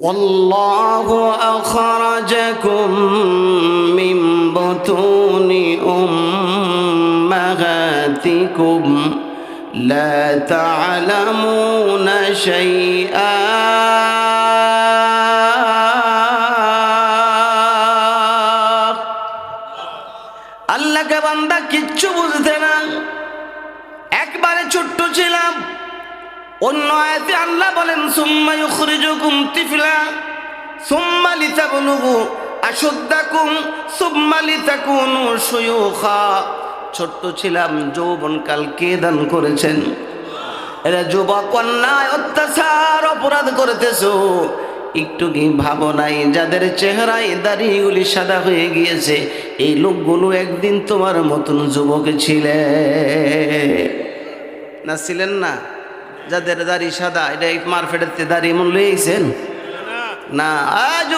والله أخرجكم من بطون أمهاتكم لا تعلمون شيئا আল্লাহকে বান্দা কিচ্ছু বুঝতে না অন্য আয়াতে আল্লাহ বলেন, সুম্মা ইউখরিজুকুম তিফলা, সুম্মা লিতাবলুগু আশুদ্দাকুম, সুম্মা লিতাকুনু শুয়ুখা। ছোট্ট ছিলাম যৌবন কাল কে দান করেছেন? এরা যুবক অন্যায়, অত্যাচার, অপরাধ করতেছো। একটু কি ভাবো নাই, যাদের চেহারায় দাড়িগুলি সাদা হয়ে গিয়েছে, এই লোকগুলো একদিন তোমার মতন যুবক ছিলে। না ছিলেন না? যাদের দাড়ি সাদা এটা মারফেটের দাড়ি মূল্য না। আজ